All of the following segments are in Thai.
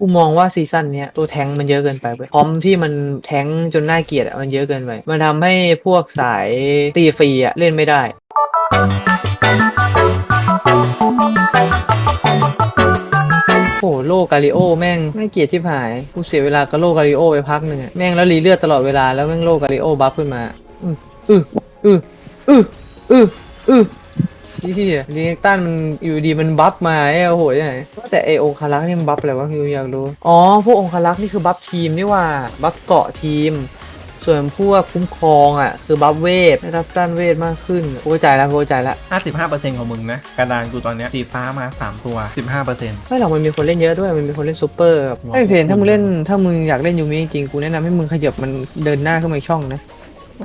กูมองว่าซีซั่นเนี้ยตัวแทงมันเยอะเกินไปเว้ยพร้อมที่มันแทงจนน่าเกลียดอะมันเยอะเกินไป มันทำให้พวกสายตีฟรีอะเล่นไม่ได้ โอ้โหโลกาลิโอแม่งไม่เกลียดที่ผาย กูเสียเวลากับโลกาลิโอไปพักหนึ่งอะแม่งแล้วรีเลือดตลอดเวลาแล้วแม่งโลกาลิโอบัฟขึ้นมา อืออืออืออืออือ อือที่ลีเนตันมันอยู่ดีมันบัฟมาไอ้โอ้โหยังไงว่าแต่ไอองคารักษ์นี่มันบัฟอะไรวะคืออยากรู้ อ๋อ พวกองคารักษ์นี่คือบัฟทีมนี่หว่า บัฟเกาะทีม ส่วนพวกคุ้มครองอะ คือบัฟเวทได้รับต้านเวทมากขึ้นกูเข้าใจแล้วกูเข้าใจแล้ว55%ของมึงนะกระดานกูตอนเนี้ยสีฟ้ามา 3 ตัว 15%ไม่หรอกมันมีคนเล่นเยอะด้วยมันมีคนเล่นซูเปอร์ครับว้าวไอ้เพนถ้ามึงเล่นถ้ามึงอยากเล่นยูมิจริงๆกูแนะนำให้มึงขยับมันเดินหน้าขึ้นมาอีกช่องนะ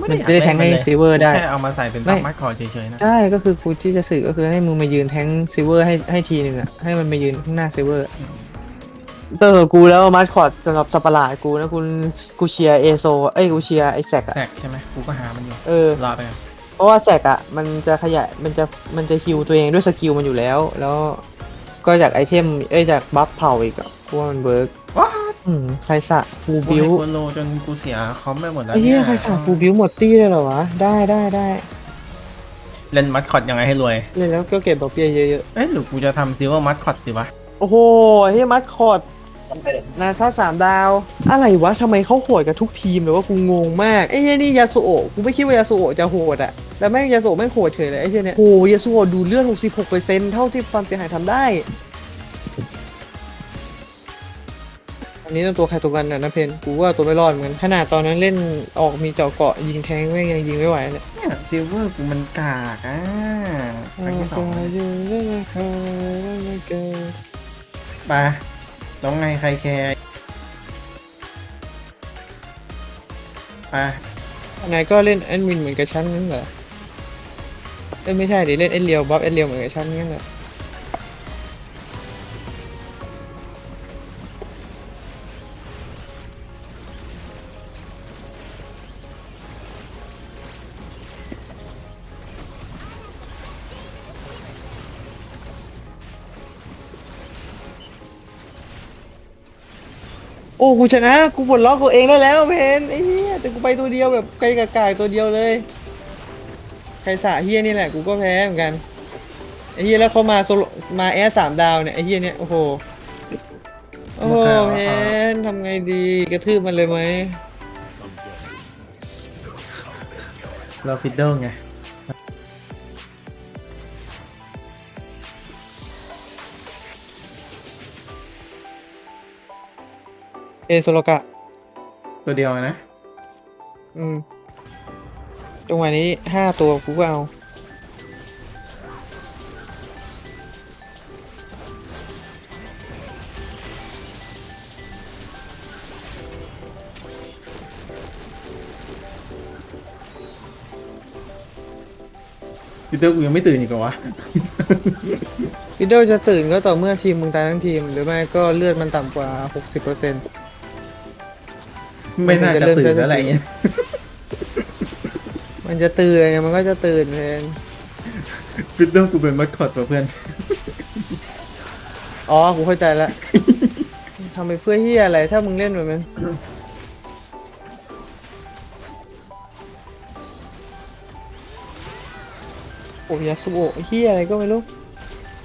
มันจะได้แทงให้ซิเวอร์ได้แค่เอามาใส่เป็นไม่ซับมัดคอร์เฉยๆนะใช่ก็คือกูที่จะสื่อก็คือให้มึงมายืนแทงซิเวอร์ให้ให้ทีหนึ่งอะให้มันมายืนข้างหน้าซิเวอร์เตอร์กูแล้วมาสคอตสำหรับสัตว์ประหลาดกูนะกูกูเชียร์เอโซเอ้ยกูเชียร์ไอแซกอะแซกใช่ไหมกูก็หามันอยู่เออ รอไปกันเพราะว่าแซกอะมันจะขยายมันจะมันจะฮิวตัวเองด้วยสกิลมันอยู่แล้ว แล้วก็จากไอเทมเอ้ยจากบัฟเผาอีกอะกูว่ามันเวิร์กว้า อืมใครสะฟูบิบิววโลจนกูเสียคอมไปหมดแล้วไอ้เหี้ยใครสาฟูบิวหมดตี้เลยเหรอวะ ได้ได้ได้เล่นมัดคอร์ดยังไงให้รวย เล่นแล้วก็เก็บดอกเบี้ยเยอะเอ๊ะหรือกูจะทำซิลเวอร์มัดคอร์ดสิวะ ๆ โอ้โหไอ้เหี้ยมัดคอร์ดนาซาสามดาว อะไรวะทำไมเขาโหดกับทุกทีมเลยวว่ากูงงมากไอ้เหี้ยนี่ยาสุโอะกูไม่คิดว่ายาสุโอะจะโหดอะแต่แม่งยาสุโอะแม่งโหดเฉยเลยไอ้เหี้ยเนี่ยโอ้โหยาสุโอะดูเลือด 66%เท่าที่ความเสียหายทำได้ อันนี้ต้องตัวใครตัวกันนะนะเพนกูว่าตัวไม่รอดเหมือนกันขนาดตอนนั้นเล่นออกมีเจาะเกาะยิงแทงแม่งยังยิงไม่ไหวเลยเนี่ยซิลเวอร์กูมันกากอะครั้งที่สองไปแล้วไงใครแคร์ไปนายก็เล่นแอดมินเหมือนกับฉันนั่นเหรอเอ้ยไม่ใช่ดิเล่นเอ็นเรียวบัฟเอ็นเรียวเหมือนกับฉันงั้นเหรอ อ้กูชนะกูปลดล็อกตัวเองได้แล้วเพนไอ้เหี้ยแต่กูไปตัวเดียวแบบไกลกับกตัวเดียวเลยใครสาเฮียนี่แหละกูก็แพ้เหมือนกันไอ้เฮียแล้วเขามาโซโลมาแอสสามดาวเนี่ยไอ้เฮียเนี่ยโอ้โหโอ้โหเพนทำไงดีกระทืบมันเลยไหมเราฟิดเดิลไง เอโซโลกะ ตัวเดียวนะ อืมจังหวะนี้ห้าตัวกูก็เอาฟิดเดิลกูยังไม่ตื่นอีกเหรอวะ วิดเดิลจะตื่นก็ต่อเมื่อทีมมึงตายทั้งทีม หรือไม่ก็เลือดมันต่ำกว่า 60% ไม่น่าจะตื่นแล้วอะไรเงี้ย มันจะตื่นไงมันก็จะตื่นเพนฟิดเดิลกูเป็นมัดคอร์ดป่ะเพื่อน อ๋อ กูเข้าใจแล้วทำไปเพื่อเฮียอะไร ถ้ามึงเล่นแบบนั้นโอ้ยาสุโอะเฮียอะไรก็ไม่รู้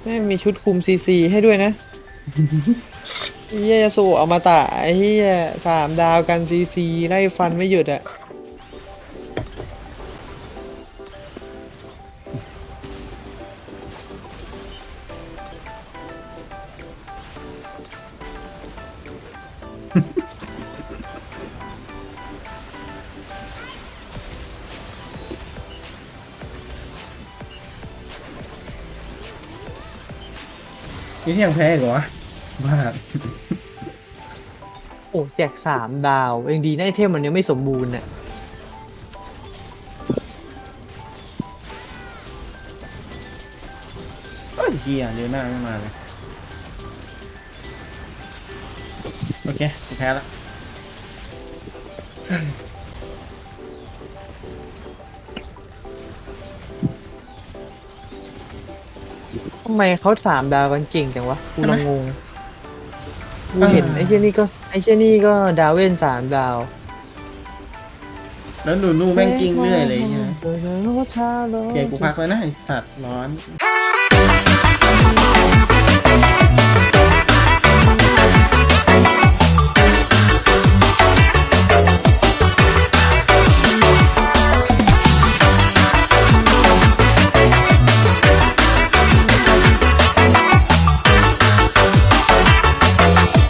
แม่งมีชุดคุมซีซีให้ด้วยนะ เฮียสุโอะเอามาตะไอ้เฮียสามดาวกันซีซีไล่ฟันไม่หยุดอะนี่ยังแพ้อีกเหรอ วะบ้าโอ้แจกสามดาวเองดีนะไอเทมมันยังไม่สมบูรณ์น่ะเฮ้ยเฮียเร็วหน้าไม่มาเลย โอเคกูแพ้ละทำไมเขาสามดาวกันเก่งจังวะกูละงง กูเห็นไอ้เช่นนี่ก็ไอ้เช่นนี่ก็ดาวเว่นสามดาวแล้วหนูนูแม่งกิ้งเรื่อยเลยใช่ไหมโอโอเคกูพักแล้วนะไอสัตว์ร้อนเ